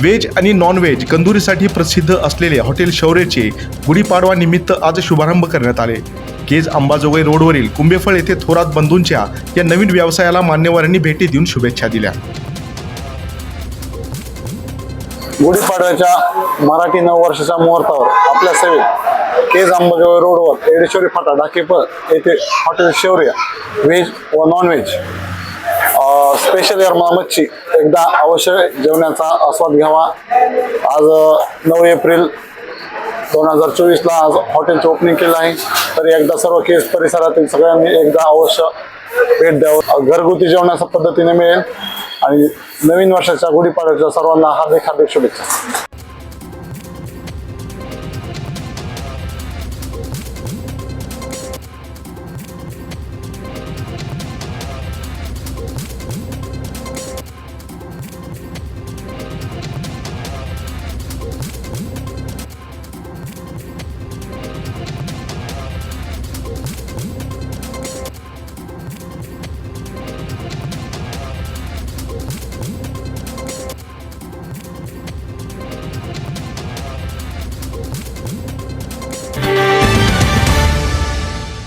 Veg आणि non veg कंदुरीसाठी प्रसिद्ध असलेले हॉटेल शौर्यचे गुढीपाडवा निमित्त आज शुभारंभ करण्यात आले. केज अंबाजोगाई रोडवरील कुंभेफळ येथे थोरात बंधूंच्या या नवीन व्यवसायाला मान्यवरांनी भेटी देऊन शुभेच्छा दिल्या. गुढीपाडव्याच्या मराठी नववर्षाच्या मुहूर्तावर आपल्या सेवेत केज अंबाजोगाई रोडवर एडेश्वरी फाटा डाकेपर येथे हॉटेल शौर्य व्हेज व नॉन व्हेज स्पेशल यर्मा मच्छी एकदा अवश्य जेवण्याचा आस्वाद घ्यावा. आज नऊ एप्रिल दोन हजार चोवीसला आज हॉटेलचं ओपनिंग केलं आहे. तरी एकदा सर्व केस परिसरातील सगळ्यांनी एकदा अवश्य भेट द्यावं. घरगुती जेवणाच्या पद्धतीने मिळेल. आणि नवीन वर्षाच्या गुढीपाडव्याच्या सर्वांना हार्दिक हार्दिक शुभेच्छा.